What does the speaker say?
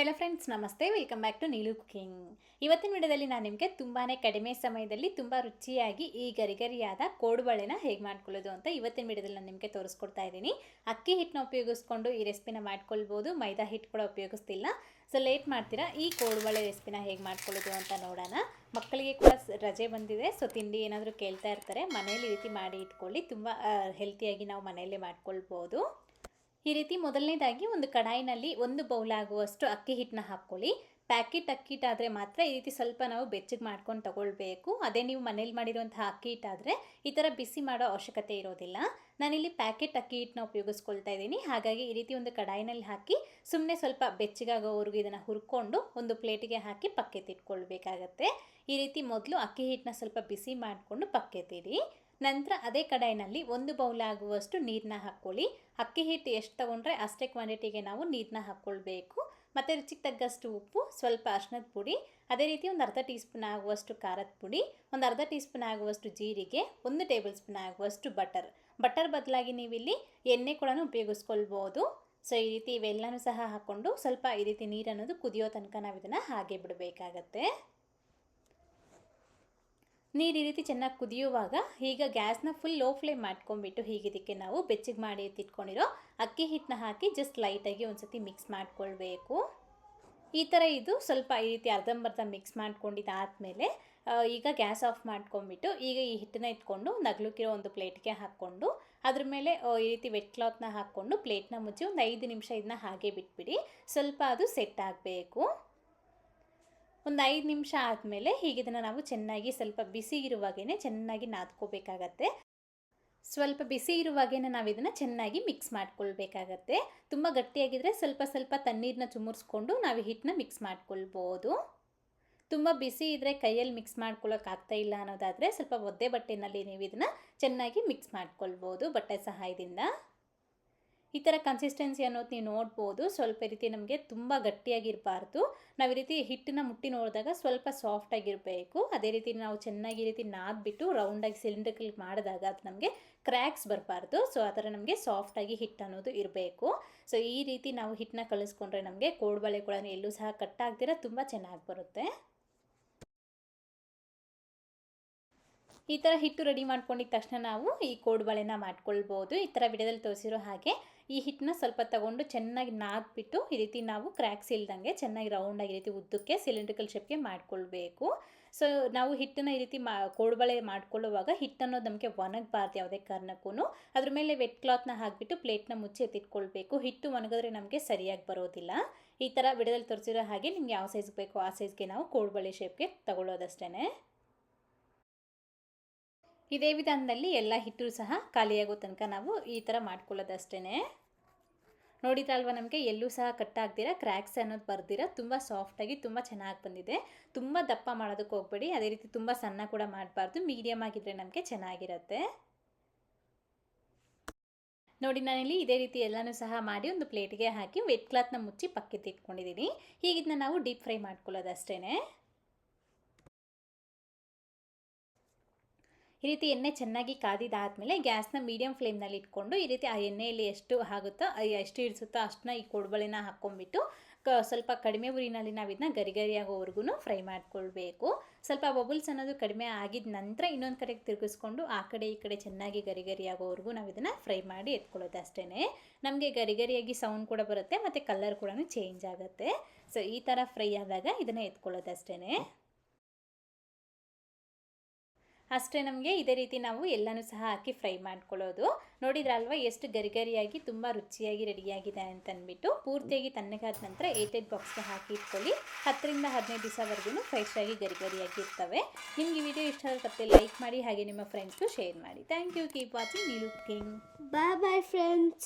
Hello friends namaste. Welcome back to Neelu cooking ಇವತ್ತಿನ ವಿಡಿಯೋದಲ್ಲಿ ನಾನು ನಿಮಗೆ ತುಂಬಾ ಕಡಿಮೆ ಸಮಯದಲ್ಲಿ ತುಂಬ ರುಚಿಯಾಗಿ ಈ ಗರಿಗರಿಯಾದ ಕೋಡುಬಳೆನ ಹೇಗೆ ಮಾಡ್ಕೊಳ್ಳೋದು ಅಂತ ಇವತ್ತಿನ ವಿಡಿಯೋದಲ್ಲಿ ನಾನು ನಿಮಗೆ ತೋರಿಸ್ಕೊಡ್ತಾ ಇದ್ದೀನಿ. ಅಕ್ಕಿ ಹಿಟ್ಟನ್ನ ಉಪಯೋಗಿಸ್ಕೊಂಡು ಈ ರೆಸಿಪಿನ ಮಾಡ್ಕೊಳ್ಬೋದು. ಮೈದಾ ಹಿಟ್ಟು ಕೂಡ ಉಪಯೋಗಿಸ್ತಿಲ್ಲ. ಸೊ ಲೇಟ್ ಮಾಡ್ತೀರಾ? ಈ ಕೋಡುಬಳೆ ರೆಸಿಪಿನ ಹೇಗೆ ಮಾಡ್ಕೊಳ್ಳೋದು ಅಂತ ನೋಡೋಣ. ಮಕ್ಕಳಿಗೆ ಕೂಡ ರಜೆ ಬಂದಿದೆ. ಸೊ ತಿಂಡಿ ಏನಾದರೂ ಕೇಳ್ತಾ ಇರ್ತಾರೆ. ಮನೇಲಿ ರೀತಿ ಮಾಡಿ ಇಟ್ಕೊಳ್ಳಿ. ತುಂಬ ಹೆಲ್ತಿಯಾಗಿ ನಾವು ಮನೆಯಲ್ಲೇ ಮಾಡ್ಕೊಳ್ಬೋದು. ಈ ರೀತಿ ಮೊದಲನೇದಾಗಿ ಒಂದು ಕಡಾಯಿನಲ್ಲಿ ಒಂದು ಬೌಲ್ ಆಗುವಷ್ಟು ಅಕ್ಕಿ ಹಿಟ್ಟನ್ನ ಹಾಕ್ಕೊಳ್ಳಿ. ಪ್ಯಾಕೆಟ್ ಅಕ್ಕಿ ಹಿಟ್ಟಾದರೆ ಮಾತ್ರ ಈ ರೀತಿ ಸ್ವಲ್ಪ ನಾವು ಬೆಚ್ಚಗೆ ಮಾಡ್ಕೊಂಡು ತಗೊಳ್ಬೇಕು. ಅದೇ ನೀವು ಮನೇಲಿ ಮಾಡಿರುವಂತಹ ಅಕ್ಕಿ ಹಿಟ್ಟಾದರೆ ಈ ಥರ ಬಿಸಿ ಮಾಡೋ ಅವಶ್ಯಕತೆ ಇರೋದಿಲ್ಲ. ನಾನಿಲ್ಲಿ ಪ್ಯಾಕೆಟ್ ಅಕ್ಕಿ ಹಿಟ್ಟನ್ನ ಉಪಯೋಗಿಸ್ಕೊಳ್ತಾ ಇದ್ದೀನಿ. ಹಾಗಾಗಿ ಈ ರೀತಿ ಒಂದು ಕಡಾಯಿನಲ್ಲಿ ಹಾಕಿ ಸುಮ್ಮನೆ ಸ್ವಲ್ಪ ಬೆಚ್ಚಗಾಗೋವರೆಗೂ ಇದನ್ನು ಹುರ್ಕೊಂಡು ಒಂದು ಪ್ಲೇಟಿಗೆ ಹಾಕಿ ಪಕ್ಕೆತ್ತಿಟ್ಕೊಳ್ಬೇಕಾಗತ್ತೆ ಈ ರೀತಿ ಮೊದಲು ಅಕ್ಕಿ ಹಿಟ್ಟನ್ನ ಸ್ವಲ್ಪ ಬಿಸಿ ಮಾಡಿಕೊಂಡು ಪಕ್ಕೆತ್ತಿಡಿ ನಂತರ ಅದೇ ಕಡಾಯಿನಲ್ಲಿ ಒಂದು ಬೌಲ್ ಆಗುವಷ್ಟು ನೀರನ್ನ ಹಾಕ್ಕೊಳ್ಳಿ. ಅಕ್ಕಿ ಹಿಟ್ಟು ಎಷ್ಟು ತೊಗೊಂಡ್ರೆ ಅಷ್ಟೇ ಕ್ವಾಂಟಿಟಿಗೆ ನಾವು ನೀರನ್ನ ಹಾಕ್ಕೊಳ್ಬೇಕು. ಮತ್ತು ರುಚಿಗೆ ತಗ್ಗಷ್ಟು ಉಪ್ಪು, ಸ್ವಲ್ಪ ಅರ್ಶಿನದ ಪುಡಿ, ಅದೇ ರೀತಿ ಒಂದು ಅರ್ಧ ಟೀ ಸ್ಪೂನ್ ಆಗುವಷ್ಟು ಖಾರದ ಪುಡಿ, ಒಂದು ಅರ್ಧ ಟೀ ಸ್ಪೂನ್ ಆಗುವಷ್ಟು ಜೀರಿಗೆ, ಒಂದು ಟೇಬಲ್ ಸ್ಪೂನ್ ಆಗುವಷ್ಟು ಬಟರ್. ಬಟರ್ ಬದಲಾಗಿ ನೀವಿಲ್ಲಿ ಎಣ್ಣೆ ಕೂಡ ಉಪಯೋಗಿಸ್ಕೊಳ್ಬೋದು. ಸೊ, ಈ ರೀತಿ ಇವೆಲ್ಲನೂ ಸಹ ಹಾಕ್ಕೊಂಡು ಸ್ವಲ್ಪ ಈ ರೀತಿ ನೀರು ಅನ್ನೋದು ಕುದಿಯೋ ತನಕ ನಾವು ಇದನ್ನು ಹಾಗೆ ಬಿಡಬೇಕಾಗತ್ತೆ. ನೀರು ಈ ರೀತಿ ಚೆನ್ನಾಗಿ ಕುದಿಯುವಾಗ ಈಗ ಗ್ಯಾಸ್ನ ಫುಲ್ ಲೋ ಫ್ಲೇಮ್ ಮಾಡ್ಕೊಂಡ್ಬಿಟ್ಟು ಹೀಗಿದ್ದಕ್ಕೆ ನಾವು ಬೆಚ್ಚಗೆ ಮಾಡಿ ಎತ್ತಿಟ್ಕೊಂಡಿರೋ ಅಕ್ಕಿ ಹಿಟ್ಟನ್ನ ಹಾಕಿ ಜಸ್ಟ್ ಲೈಟಾಗಿ ಒಂದು ಸತಿ ಮಿಕ್ಸ್ ಮಾಡ್ಕೊಳ್ಬೇಕು. ಈ ಥರ ಇದು ಸ್ವಲ್ಪ ಈ ರೀತಿ ಅರ್ಧಂಬರ್ಧ ಮಿಕ್ಸ್ ಮಾಡ್ಕೊಂಡಿದ್ದಾದಮೇಲೆ ಈಗ ಗ್ಯಾಸ್ ಆಫ್ ಮಾಡ್ಕೊಂಡ್ಬಿಟ್ಟು ಈಗ ಈ ಹಿಟ್ಟನ್ನ ಇಟ್ಕೊಂಡು ನಗ್ಲುಕಿರೋ ಒಂದು ಪ್ಲೇಟ್ಗೆ ಹಾಕ್ಕೊಂಡು, ಅದ್ರ ಮೇಲೆ ಈ ರೀತಿ ವೆಟ್ ಕ್ಲಾತ್ನ ಹಾಕ್ಕೊಂಡು ಪ್ಲೇಟ್ನ ಮುಚ್ಚಿ ಒಂದು ಐದು ನಿಮಿಷ ಇದನ್ನ ಹಾಗೆ ಬಿಟ್ಬಿಡಿ, ಸ್ವಲ್ಪ ಅದು ಸೆಟ್ ಆಗಬೇಕು. ಒಂದು ಐದು ನಿಮಿಷ ಆದಮೇಲೆ ಹೀಗೆ ಇದನ್ನು ನಾವು ಚೆನ್ನಾಗಿ ಸ್ವಲ್ಪ ಬಿಸಿ ಇರುವಾಗೇ ಚೆನ್ನಾಗಿ ನಾದ್ಕೋಬೇಕಾಗತ್ತೆ. ಸ್ವಲ್ಪ ಬಿಸಿ ಇರುವಾಗೇ ನಾವು ಇದನ್ನು ಚೆನ್ನಾಗಿ ಮಿಕ್ಸ್ ಮಾಡ್ಕೊಳ್ಬೇಕಾಗತ್ತೆ. ತುಂಬ ಗಟ್ಟಿಯಾಗಿದ್ದರೆ ಸ್ವಲ್ಪ ಸ್ವಲ್ಪ ತಣ್ಣೀರನ್ನ ಚುಮುರಿಸ್ಕೊಂಡು ನಾವು ಹಿಟ್ಟನ್ನ ಮಿಕ್ಸ್ ಮಾಡ್ಕೊಳ್ಬೋದು. ತುಂಬ ಬಿಸಿ ಇದ್ದರೆ ಕೈಯಲ್ಲಿ ಮಿಕ್ಸ್ ಮಾಡ್ಕೊಳ್ಳೋಕ್ಕಾಗ್ತಾ ಇಲ್ಲ ಅನ್ನೋದಾದರೆ ಸ್ವಲ್ಪ ಒದ್ದೆ ಬಟ್ಟೆನಲ್ಲಿ ನೀವು ಇದನ್ನು ಚೆನ್ನಾಗಿ ಮಿಕ್ಸ್ ಮಾಡ್ಕೊಳ್ಬೋದು ಬಟ್ಟೆ ಸಹಾಯದಿಂದ. ಈ ಥರ ಕನ್ಸಿಸ್ಟೆನ್ಸಿ ಅನ್ನೋದು ನೀವು ನೋಡ್ಬೋದು. ಸ್ವಲ್ಪ ರೀತಿ ನಮಗೆ ತುಂಬ ಗಟ್ಟಿಯಾಗಿರಬಾರ್ದು. ನಾವು ಈ ರೀತಿ ಹಿಟ್ಟನ್ನ ಮುಟ್ಟಿ ನೋಡಿದಾಗ ಸ್ವಲ್ಪ ಸಾಫ್ಟಾಗಿರಬೇಕು ಅದೇ ರೀತಿ ನಾವು ಚೆನ್ನಾಗಿ ರೀತಿ ನಾದ್ಬಿಟ್ಟು ರೌಂಡಾಗಿ ಸಿಲಿಂಡ್ರಿಕಲ್ ಮಾಡಿದಾಗ ಅದು ನಮಗೆ ಕ್ರ್ಯಾಕ್ಸ್ ಬರಬಾರ್ದು. ಸೊ ಆ ಥರ ನಮಗೆ ಸಾಫ್ಟಾಗಿ ಹಿಟ್ಟು ಅನ್ನೋದು ಇರಬೇಕು. ಸೊ ಈ ರೀತಿ ನಾವು ಹಿಟ್ಟನ್ನ ಕಳಿಸ್ಕೊಂಡ್ರೆ ನಮಗೆ ಕೋಡ್ಬಳೆ ಕೂಡ ಎಲ್ಲೂ ಸಹ ಕಟ್ಟಾಗ್ದಿರ ತುಂಬ ಚೆನ್ನಾಗಿ ಬರುತ್ತೆ. ಈ ಥರ ಹಿಟ್ಟು ರೆಡಿ ಮಾಡ್ಕೊಂಡಿದ ತಕ್ಷಣ ನಾವು ಈ ಕೋಡ್ಬಳೆನ ಮಾಡ್ಕೊಳ್ಬೋದು. ಈ ಥರ ವಿಡಿಯೋದಲ್ಲಿ ತೋರಿಸಿರೋ ಹಾಗೆ ಈ ಹಿಟ್ಟನ್ನ ಸ್ವಲ್ಪ ತಗೊಂಡು ಚೆನ್ನಾಗಿ ನಾದ್ಬಿಟ್ಟು ಈ ರೀತಿ ನಾವು ಕ್ರ್ಯಾಕ್ಸ್ ಇಲ್ದಂಗೆ ಚೆನ್ನಾಗಿ ರೌಂಡಾಗಿ ಈ ರೀತಿ ಉದ್ದಕ್ಕೆ ಸಿಲಿಂಡ್ರಿಕಲ್ ಶೇಪ್ಗೆ ಮಾಡ್ಕೊಳ್ಬೇಕು. ಸೊ ನಾವು ಹಿಟ್ಟನ್ನ ಈ ರೀತಿ ಮಾ, ಕೋಡುಬಳೆ ಮಾಡ್ಕೊಳ್ಳುವಾಗ ಹಿಟ್ಟು ಅನ್ನೋದು ನಮಗೆ ಒಣಗಬಾರ್ದು ಯಾವುದೇ ಕಾರಣಕ್ಕೂ ಅದ್ರ ಮೇಲೆ ವೆಟ್ ಕ್ಲಾತ್ನ ಹಾಕಿಬಿಟ್ಟು ಪ್ಲೇಟ್ನ ಮುಚ್ಚಿ ಎತ್ತಿಟ್ಕೊಳ್ಬೇಕು ಹಿಟ್ಟು ಒಣಗಿದ್ರೆ ನಮಗೆ ಸರಿಯಾಗಿ ಬರೋದಿಲ್ಲ. ಈ ಥರ ವಿಡದಲ್ಲಿ ತೋರಿಸಿರೋ ಹಾಗೆ ನಿಮ್ಗೆ ಯಾವ ಸೈಜ್ಗೆ ಬೇಕೋ ಆ ಸೈಜ್ಗೆ ನಾವು ಕೋಡುಬಳೆ ಶೇಪ್ಗೆ ತಗೊಳ್ಳೋದಷ್ಟೇ ಇದೇ ವಿಧಾನದಲ್ಲಿ ಎಲ್ಲ ಹಿಟ್ಟು ಸಹ ಖಾಲಿಯಾಗೋ ತನಕ ನಾವು ಈ ಥರ ಮಾಡ್ಕೊಳ್ಳೋದಷ್ಟೇ ನೋಡಿದ್ರಲ್ವ ನಮಗೆ ಎಲ್ಲೂ ಸಹ ಕಟ್ಟಾಗ್ದಿರ ಕ್ರ್ಯಾಕ್ಸ್ ಅನ್ನೋದು ಬರ್ದಿರ, ತುಂಬ ಸಾಫ್ಟಾಗಿ ತುಂಬ ಚೆನ್ನಾಗಿ ಬಂದಿದೆ. ತುಂಬ ದಪ್ಪ ಮಾಡೋದಕ್ಕೆ ಹೋಗಬೇಡಿ, ಅದೇ ರೀತಿ ತುಂಬ ಸಣ್ಣ ಕೂಡ ಮಾಡಬಾರ್ದು ಮೀಡಿಯಮ್ ಆಗಿದ್ದರೆ ನಮಗೆ ಚೆನ್ನಾಗಿರುತ್ತೆ. ನೋಡಿ ನಾನಿಲ್ಲಿ ಇದೇ ರೀತಿ ಎಲ್ಲನೂ ಸಹ ಮಾಡಿ ಒಂದು ಪ್ಲೇಟ್ಗೆ ಹಾಕಿ ವೆಟ್ ಕ್ಲಾತ್ನ ಮುಚ್ಚಿ ಪಕ್ಕಕ್ಕೆ ಇಟ್ಕೊಂಡಿದ್ದೀನಿ. ನಾವು ಡೀಪ್ ಫ್ರೈ ಮಾಡ್ಕೊಳ್ಳೋದಷ್ಟೇ ಈ ರೀತಿ ಎಣ್ಣೆ ಚೆನ್ನಾಗಿ ಕಾದಿದಾದಮೇಲೆ ಗ್ಯಾಸ್ನ ಮೀಡಿಯಮ್ ಫ್ಲೇಮ್ನಲ್ಲಿ ಇಟ್ಕೊಂಡು ಈ ರೀತಿ ಆ ಎಣ್ಣೆಯಲ್ಲಿ ಎಷ್ಟು ಆಗುತ್ತೋ ಎಷ್ಟು ಇಳಿಸುತ್ತೋ ಅಷ್ಟನ್ನ ಈ ಕೋಡುಬಳೆನ ಹಾಕ್ಕೊಂಡ್ಬಿಟ್ಟು ಕ ಸ್ವಲ್ಪ ಕಡಿಮೆ ಉರಿನಲ್ಲಿ ನಾವು ಇದನ್ನ ಗರಿ ಗರಿಯಾಗೋವರೆಗೂ ಫ್ರೈ ಮಾಡ್ಕೊಳ್ಬೇಕು. ಸ್ವಲ್ಪ ಬಬಲ್ಸ್ ಅನ್ನೋದು ಕಡಿಮೆ ಆಗಿದ ನಂತರ ಇನ್ನೊಂದು ಕಡೆಗೆ ತಿರುಗಿಸ್ಕೊಂಡು ಆ ಕಡೆ ಈ ಕಡೆ ಚೆನ್ನಾಗಿ ಗರಿ ಆಗೋವರೆಗೂ ನಾವು ಇದನ್ನು ಫ್ರೈ ಮಾಡಿ ಎತ್ಕೊಳ್ಳೋದು ಅಷ್ಟೇ ನಮಗೆ ಗರಿ ಗರಿಯಾಗಿ ಸೌಂಡ್ ಕೂಡ ಬರುತ್ತೆ, ಮತ್ತು ಕಲರ್ ಕೂಡ ಚೇಂಜ್ ಆಗುತ್ತೆ. ಸೊ ಈ ಥರ ಫ್ರೈ ಆದಾಗ ಇದನ್ನು ಎತ್ಕೊಳ್ಳೋದು ಅಷ್ಟೇ ಅಷ್ಟೇ ನಮಗೆ ಇದೇ ರೀತಿ ನಾವು ಎಲ್ಲನೂ ಸಹ ಹಾಕಿ ಫ್ರೈ ಮಾಡ್ಕೊಳ್ಳೋದು. ನೋಡಿದ್ರಲ್ವ, ಎಷ್ಟು ಗರಿಗರಿಯಾಗಿ ತುಂಬ ರುಚಿಯಾಗಿ ರೆಡಿಯಾಗಿದೆ ಅಂತ ಅಂದ್ಬಿಟ್ಟು ಪೂರ್ತಿಯಾಗಿ ತಣ್ಣಗಾದ ನಂತರ ಏಟೆಡ್ ಬಾಕ್ಸ್ಗೆ ಹಾಕಿ ಇಟ್ಕೊಳ್ಳಿ. ಹತ್ತರಿಂದ ಹದಿನೈದು ದಿವಸವರೆಗೂ ಫ್ರೆಶ್ ಆಗಿ ಗರಿಗರಿಯಾಗಿ ಇರ್ತವೆ. ನಿಮಗೆ ವಿಡಿಯೋ ಇಷ್ಟ ಆದರೆ ತಪ್ಪದೆ ಲೈಕ್ ಮಾಡಿ, ಹಾಗೆ ನಿಮ್ಮ ಫ್ರೆಂಡ್ಸ್ಗೂ ಶೇರ್ ಮಾಡಿ. Thank you keep watching king bye bye friends.